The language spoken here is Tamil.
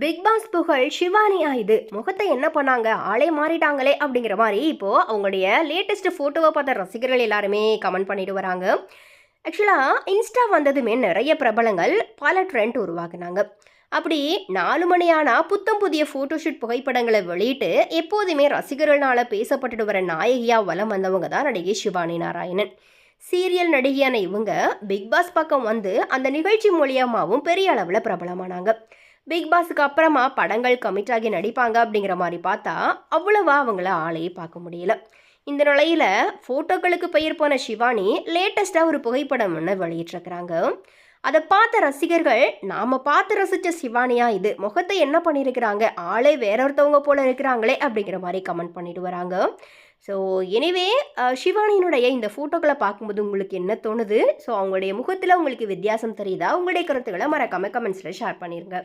பிக் பாஸ் புகழ் சிவானியா இது முகத்தை என்ன பண்ணாங்க? ஆளே மாறிட்டாங்களே அப்படிங்கிற மாதிரி இப்போ அவங்களுடைய லேட்டஸ்ட் ஃபோட்டோவை பார்த்த ரசிகர்கள் எல்லாருமே கமெண்ட் பண்ணிட்டு வராங்க. ஆக்சுவலாக இன்ஸ்டா வந்ததுமே நிறைய பிரபலங்கள் பல ட்ரெண்ட் உருவாக்குனாங்க. அப்படி நாலு மணி ஆனால் புத்தம் புதிய ஃபோட்டோஷூட் புகைப்படங்களை வெளியிட்டு எப்போதுமே ரசிகர்களால் பேசப்பட்டுட்டு வர நாயகியாக வலம் வந்தவங்க தான் நடிகை சிவானி நாராயணன். சீரியல் நடிகையான இவங்க பிக் பாஸ் பக்கம் வந்து அந்த நிகழ்ச்சி மூலியமாகவும் பெரிய அளவில் பிரபலமானாங்க. பிக் பாஸுக்கு அப்புறமா படங்கள் கமிட் ஆகி நடிப்பாங்க அப்படிங்கிற மாதிரி பார்த்தா அவ்வளவா அவங்கள ஆளையே பார்க்க முடியல. இந்த நிலையில் ஃபோட்டோக்களுக்கு பெயர் போன சிவானி லேட்டஸ்ட்டாக ஒரு புகைப்படம் ஒன்று வெளியிட்டிருக்கிறாங்க. அதை பார்த்த ரசிகர்கள் நாம் பார்த்து ரசித்த சிவானியா இது முகத்தை என்ன பண்ணியிருக்கிறாங்க ஆளே வேற ஒருத்தவங்க போல இருக்கிறாங்களே அப்படிங்கிற மாதிரி கமெண்ட் பண்ணிட்டு வராங்க. ஸோ எனிவே சிவானியினுடைய இந்த ஃபோட்டோக்களை பார்க்கும்போது உங்களுக்கு என்ன தோணுது? ஸோ அவங்களுடைய முகத்தில் உங்களுக்கு வித்தியாசம் தெரியுதா? உங்களுடைய கருத்துக்களை மறக்காமல் கமெண்ட்ஸில் ஷேர் பண்ணிடுங்க